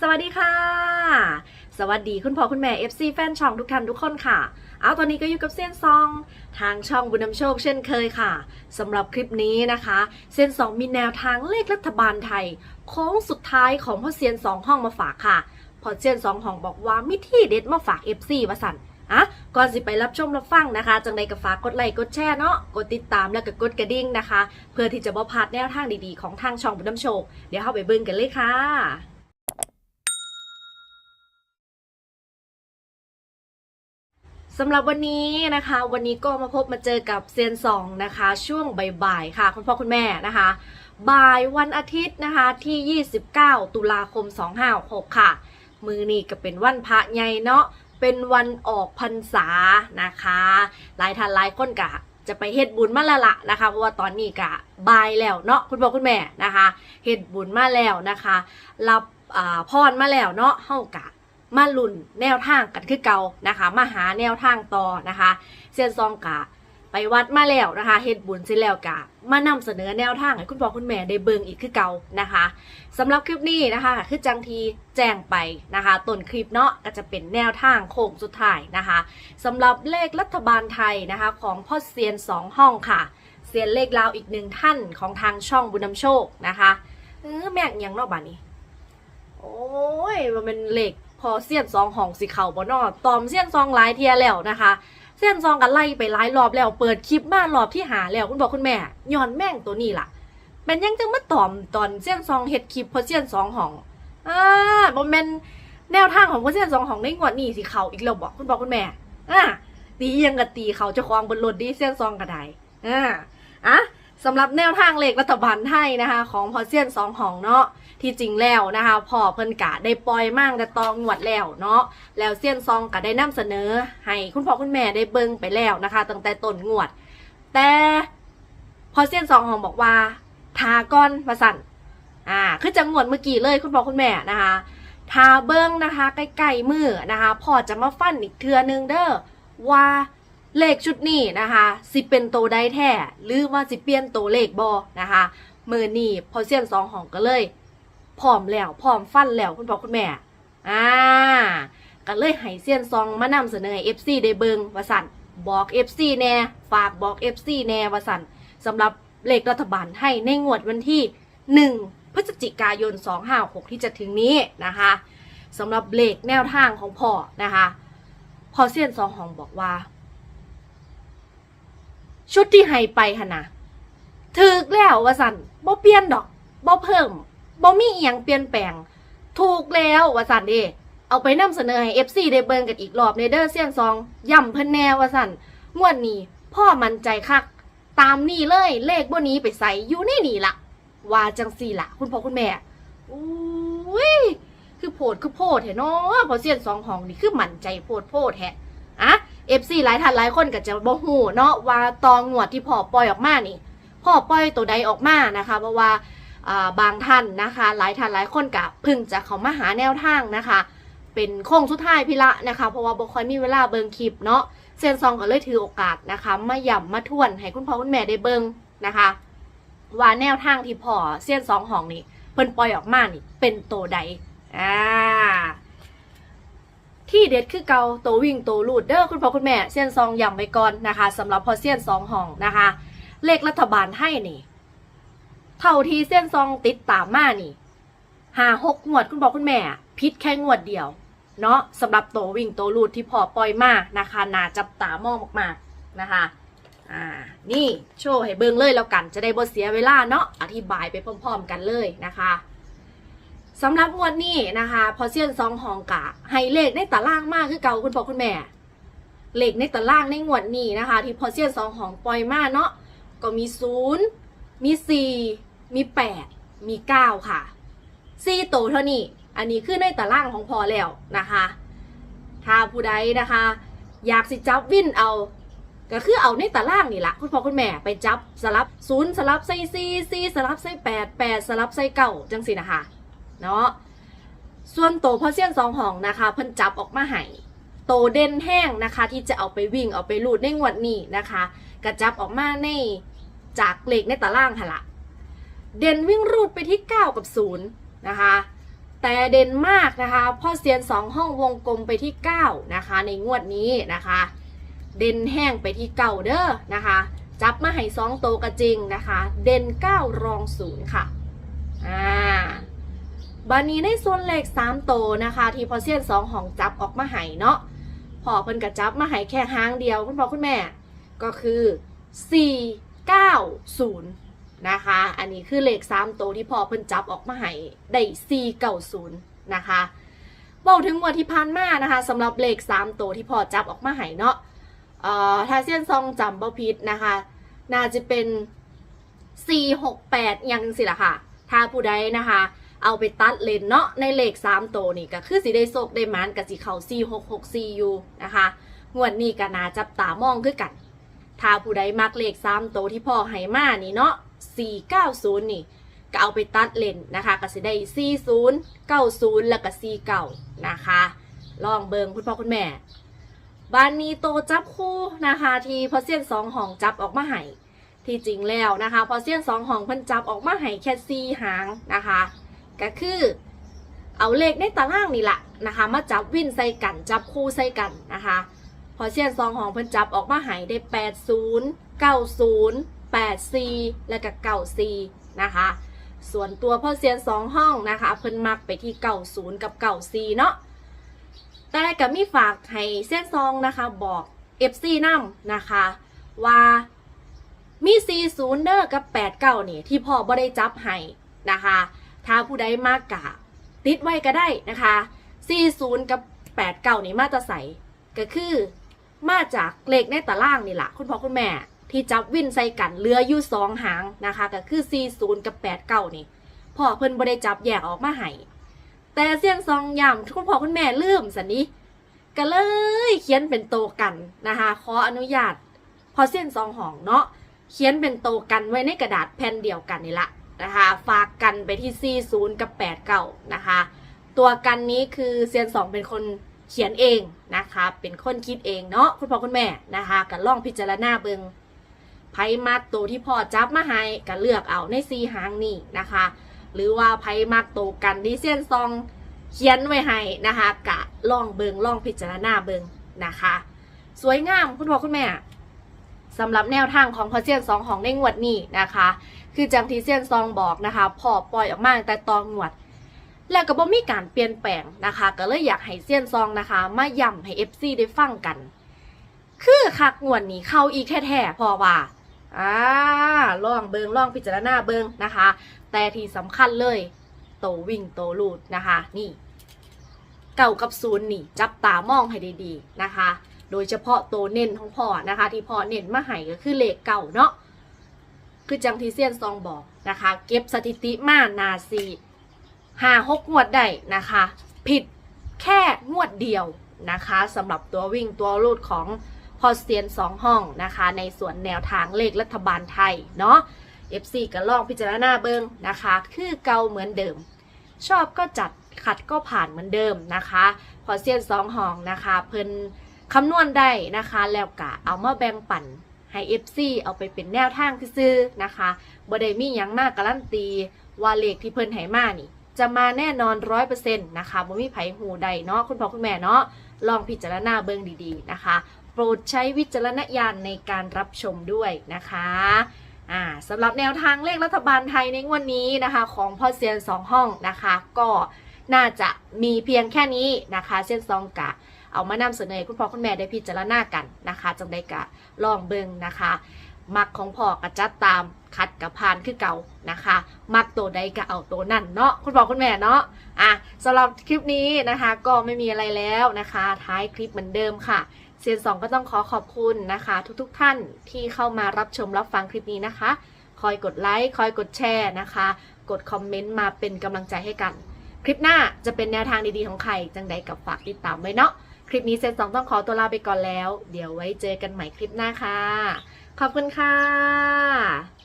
สวัสดีค่ะ สวัสดีคุณพ่อคุณแม่ FC แฟนช่องทุกท่านทุกคนค่ะ เอาตอนนี้ก็อยู่กับเส้นซอง ทางช่องบุญนำโชคเช่นเคยค่ะสำหรับคลิปนี้นะคะเส้นสองมีแนวทางเลขรัฐบาลไทยโค้งสุดท้ายของพ่อเซียนสองห้องมาฝากค่ะพอเซียนสองห้องบอกว่ามิที่เด็ดมาฝาก FC ว่าสันอะก่อนสิไปรับชมรับฟังนะคะ จังใดก็ฝากกดไลค์กดแชร์เนาะกดติดตามแล้วก็กดกระดิ่งนะคะ เพื่อที่จะบ่พลาดแนวทางดีๆของทางช่องบุญนำโชค เดี๋ยวเข้าไปเบิ่งกันเลยค่ะ สำหรับวันนี้นะคะ วันนี้ก็มาพบมาเจอกับเซียนสองนะคะ ช่วงบ่ายๆค่ะ คุณพ่อคุณแม่นะคะ บ่ายวันอาทิตย์นะคะที่ 29 ตุลาคม 2566ค่ะ มือนี่ก็เป็นวันพระใหญ่เนาะเป็นวันออกพรรษานะคะ หลายท่านหลายคนกะจะไปเฮ็ดบุญมาและละนะคะ เพราะว่าตอนนี้กะบ่ายแล้วเนาะคุณพ่อคุณแม่นะคะเฮ็ดบุญมาแล้วนะคะ รับอ่าพรมาแล้วเนาะเฮากะ มาลุ่นแนวทางกันคือเก่านะคะมาหาแนวทางต่อนะคะเซียนซองกะไปวัดมาแล้วนะคะเฮ็ดบุญเสร็จแล้วกะมานำเสนอแนวทางให้คุณพ่อคุณแม่ได้เบิ่งอีกคือเก่านะคะสำหรับคลิปนี้นะคะคือจังทีแจ้งไปนะคะต้นคลิปเนาะก็จะเป็นแนวทางโค้งสุดท้ายนะคะสำหรับเลขรัฐบาลไทยนะคะของพ่อเซียนสองห้องค่ะเซียนเลขลาวอีกหนึ่งท่านของทางช่องบุญนำโชคนะคะเออแม่งยังเนอกบ้านนี้ โอ้ยมันเป็นเล็กพ อเสี้ยนซองห้องสีเข่าบ่นอตอมเสี้ยนซองหลายเทียแล้วนะคะเสี้ยนซองกันไล่ไปหลายรอบแล้วเปิดคลิปมารอบที่หาแล้วคุณบอกคุณแม่ย้อนแม่งตัวนี้ล่ะเป็นยังจังมาตอมตอนเสี้ยนซองเฮ็ดคลิปพอเสี้ยนซองห้องอ่าบ่แม่นแนวทางของพอเสี้ยนซองห้องในงวดนี้สิเข่าอีกแล้วบอกคุณบอกคุณแม่อ่าตียังกับตีเขาเจะควางบนรถดีเสี้ยนซองก็ไดอ่าอะ สำหรับแนวทางเลขรัฐบาลไทยนะคะ ของพอเซียนสองหองเนาะที่จริงแล้วนะคะพ่อเพิ่นกะได้ปล่อยมั่งแต่ตองงวดแล้วเนาะแล้วเซียนซองกะได้นำเสนอ ให้คุณพ่อคุณแม่ได้เบิ่งไปแล้วนะคะตั้งแต่ต้นงวด แต่พอเซียนซองหองบอกว่าทาก้อนประสันอ่าคือจังงวดเมื่อกี้เลยคุณพ่อคุณแม่นะคะทาเบิ้งนะคะใกล้ๆมือนะคะพ่อจะมาฟันอีกเทือนึงเด้อว่า เลขชุดนี้นะคะสิเป็นโตวใดแท้หรือว่าสิเปลี่ยนโตเลขบอนะคะมือนี่พอเซียนซองหองก็เลยพร้อมแล้วพร้อมฟันแล้วคุณพ่อคุณแม่อ่าก็เลยให้เซียนซองมานำเสนอให้ FC ได้เบิงว่าสั่นบอก FC แน่ฝากบอก FC แน่ว่าสั่นสำหรับเลขรัฐบาลให้ในงวดวันที่ 1 พฤศจิกายน 256 ที่จะถึงนี้นะคะสำหรับเลขแนวทางของพ่อนะคะ พอเซียนซองหองบอกว่า ชุดที่ให้ไปหนนะถึกแล้วว่าสันบ่เปลี่ยนดอกบ่เพิ่มบ่มีเอียงเปลี่ยนแปลง ถูกแล้วว่าสันเดเอาไปนำเสนอให้ FC ได้เบิ่งกันอีกรอบในเด้อเสียงซองย่ำเพิ่นแน่ว่าสันงวดนี้พ่อมั่นใจคัก ตามนี่เลยเลขบ่นี้ไปใส่อยู่ในนี่ละว่าจังสี่ละคุณพ่อคุณแม่อุ้ยคือโพดคือโพดแท้เนาะพอเสียนสองห้องนี่คือมั่นใจโพดโพดแท้อะ FC หลายท่านหลายคนก็จะบ่ฮู้เนาะว่าตองวดที่พ่อปล่อยออกมานี่พ่อปล่อยตัวใดออกมานะคะเพราะว่าบางท่านนะคะ หลายท่านหลายคนกับพึ่งจะเขามาหาแนวทางนะคะ เป็นโค้งสุดท้ายพี่ละนะคะ เพราะว่าบคอยมีเวลาเบิงคลิปเนาะเซนซองก็เลยถือโอกาสนะคะมาย่ำมาทวนให้คุณพ่อคุณแม่ได้เบิงนะคะว่าแนวทางที่พ่อเซียนสองห้องนี่เพิ่นปล่อยออกมานี่เป็นโตใดอ่า ที่เด็ดคือเกาโตวิ่งโตลูดเด้อคุณพ่อคุณแม่เซียนซองย้ำไว้ก่อนนะคะสำหรับพอเซียนสองห้องนะคะ เลขรัฐบาลให้นี่ เท่าที่เส้นซองติดตามมานี่หาหกงวดคุณบอคุณแม่พิษแค่งวดเดียว เนาะสำหรับโตววิ่งโตวลูดที่พอปล่อยมานะคะนาจับตามองมากๆนะคะอ่านี่โชว์ให้เบิ่งเลยแล้วกันจะได้บ่เสียเวลาเนาะอธิบายไปพร้อม ๆ กันเลยนะคะ สำหรับงวดนี้นะคะ พอเซียนซองหองกะให้เลขในตารางมากคือเก่าคุณพ่อคุณแม่ เลขในตารางในงวดนี้นะคะ ที่พอเซียนซองหองปล่อยมาเนาะก็มีศูนย์มีสี่มีแปดมีเก้าค่ะสี่โตเท่านี้ อันนี้คือในตารางของพอแล้วนะคะ ถ้าผู้ใดนะคะ อยากสิจับวินเอา ก็คือเอาในตารางนี่แหละคุณพ่อคุณแม่ไปจับสลับศูนย์สลับใส่สี่สี่สลับใส่แปดแปดสลับใส่เก้าจังสินะคะ เนาะส่วนโตวพอเซียนสองห้องนะคะเพิ่นจับออกมาให้โตเด่นแห้งนะคะ ที่จะเอาไปวิ่งเอาไปลูดในงวดนี้นะคะกระจับออกมาในจากเหลขในตารางค่ะละเด่นวิ่งรูดไปที่ 9 กับ 0 นะคะ แต่เด่นมากนะคะพ่อเซียนสองห้องวงกลมไปที่ 9 นะคะ ในงวดนี้นะคะ เด่นแห้งไปที่เก่าเด้อนะคะ จับมาให้สองโตกระจริงนะคะ เด่น 9 รองศูนย์ค่ะ อ่า บันนี้ในส่วนเลข3โตนะคะ ที่พอเซียนสองห้องจับออกมาให้เนาะพอเพิ่นกระจับมาให้แค่หางเดียวคุณพ่อคุณแม่ ก็คือ 490 นะคะ อันนี้คือเลข3โตที่พอเพิ่นจับออกมาให้ได้490 นะคะบอกถึงวันที่ผ่านมานะคะสำหรับเลข3โตที่พอจับออกมาให้เนาะเอ่อถ้าเซียนซองจำบ่ผิดนะคะน่าจะเป็น 468อย่างสิล่ะค่ะถ้าผู้ใดนะคะ เอาไปตัดเลนเนาะในเลข3โตวนี่ก็คือสิได้โซกได้มันกับสิเขา4664อยู่นะคะงวดนี้ก็น่าจับตามองคือกัน ถ้าผู้ใดมักเลข3โตวที่พ่อให้มานี่เนาะ490 นี่ก็เอาไปตัดเลนนะคะก็สิได้ 40 90 แล้วก็49นะคะลองเบิงคุณพ่อคุณแม่บ้านนี้โตจับคู่นะคะที่พอเซียนสองห้องจับออกมาให้ที่จริงแล้วนะคะพอเซียนสองห้องเพิ่นจับออกมาให้แค่สี่หางนะคะ ก็คือเอาเลขในตารางนี่แหละนะคะ มาจับวินใส่กันจับคู่ใส่กันนะคะ พอเซียนซองของเพิ่นจับออกมาหายได้ 80 90 84 และก็94นะคะ ส่วนตัวพ่อเซียนสองห้องนะคะ เพิ่นมักไปที่ 90 กับ 94 เนาะแต่ก็มีฝากให้เซียนซองนะคะบอก FC นำนะคะ ว่ามี 40 เด้อกับ 89 นี่ที่พ่อบ่ได้จับให้นะคะ ถ้าผู้ใดมากกะ ติดไว้ก็ได้นะคะ 40 กับ 89 นี่มาจะใส่ก็คือ มาจากเลขในตารางนี่แหละคุณพ่อคุณแม่ ที่จับวินใส่กันเหลืออยู่สองหางนะคะ ก็คือ 40 กับ 89 นี่พ่อเพิ่นบ่ได้จับแยกออกมาให้แต่เสียงซองย่ำคุณพ่อคุณแม่ลืมสันนี้ก็เลยเขียนเป็นโตกันนะคะ ขออนุญาต พอเส้นซองหองเนาะเขียนเป็นโตกันไว้ในกระดาษแผ่นเดียวกันนี่ละ นะคะฝากกันไปที่ 40 กับ 89 นะคะ ตัวกันนี้คือเซียนสองเป็นคนเขียนเองนะคะ เป็นคนคิดเองเนาะคุณพ่อคุณแม่นะคะกันล่องพิจารณาเบิงไพ่มักตัวที่พ่อจับมาให้ก็เลือกเอาในซีหางนี่นะคะ หรือว่าไพ่มักตัวกันที่เซียนซองเขียนไว้ให้นะคะกะล่องเบิงล่องพิจารณาเบิงนะคะ สวยงามคุณพ่อคุณแม่ สำหรับแนวทางของพอเซียนสองของในงวดนี้นะคะ คือจังที่เซียนซองบอกนะคะพอปล่อยออกมาแต่ตอนงวด แล้วก็บ่มีการเปลี่ยนแปลงนะคะ ก็เลยอยากให้เซียนซองนะคะ มาย้ำให้ FC ได้ฟังกัน คือคักงวดนี้เข้าอีกแท้ๆพอว่าอ่าลองเบิงลองพิจารณาเบิงนะคะ แต่ที่สำคัญเลยโตวิ่งโตลูดนะคะ นี่ เก่ากับศูนย์นี่ จับตามองให้ดีๆนะคะ โดยเฉพาะโตเน้นของพ่อนะคะ ที่พ่อเน้นมาให้ก็คือเลขเก่าเนาะคือจังทีเซียนซองบอกนะคะ เก็บสถิติมานาซีห้าหกงวดได้นะคะ ผิดแค่งวดเดียวนะคะสำหรับตัววิ่งตัวรูดของพอเซียนสองห้องนะคะ ในส่วนแนวทางเลขรัฐบาลไทยเนาะ FC ก็ลองพิจารณาเบิงนะคะ คือเก่าเหมือนเดิม ชอบก็จัดขัดก็ผ่านเหมือนเดิมนะคะ พอเซียนสองห้องนะคะ เพิ่น คำนวณได้นะคะ แล้วกะเอามาแบ่งปันให้ FC เอาไปเป็นแนวทางซื้อนะคะบ่ได้มียังมากการันตีว่าเลขที่เพิ่นให้มานี่ จะมาแน่นอนร้อยเปอร์เซ็นต์นะคะบ่มีไผหูใดเนาะคุณพ่อคุณแม่เนาะลองพิจารณาเบิ่งดีๆนะคะ โปรดใช้วิจารณญาณในการรับชมด้วยนะคะอ่าสำหรับแนวทางเลขรัฐบาลไทยในงวันนี้นะคะ ของพ่อเซียนสองห้องนะคะ ก็น่าจะมีเพียงแค่นี้นะคะเส้นซองกะ เอามานำเสนอให้คุณพ่อคุณแม่ได้พิจารณากันนะคะจังได้กะลองเบิ่งนะคะมักของพ่อกระจัดตามคัดกับพานคือเก่านะคะ มักตัวใดก็เอาตัวนั่นเนาะคุณพ่อคุณแม่เนาะอะสำหรับคลิปนี้นะคะก็ไม่มีอะไรแล้วนะคะ ท้ายคลิปเหมือนเดิมค่ะเซียนสองก็ต้องขอขอบคุณนะคะ ทุกๆทท่านที่เข้ามารับชมรับฟังคลิปนี้นะคะ คอยกดไลค์คอยกดแชร์นะคะ กดคอมเมนต์มาเป็นกำลังใจให้กัน คลิปหน้าจะเป็นแนวทางดีๆของใครจังใดกับฝากติดตามไว้เนาะ คลิปนี้เซนสองต้องขอตัวลาไปก่อนแล้ว เดี๋ยวไว้เจอกันใหม่คลิปหน้าค่ะ ขอบคุณค่ะ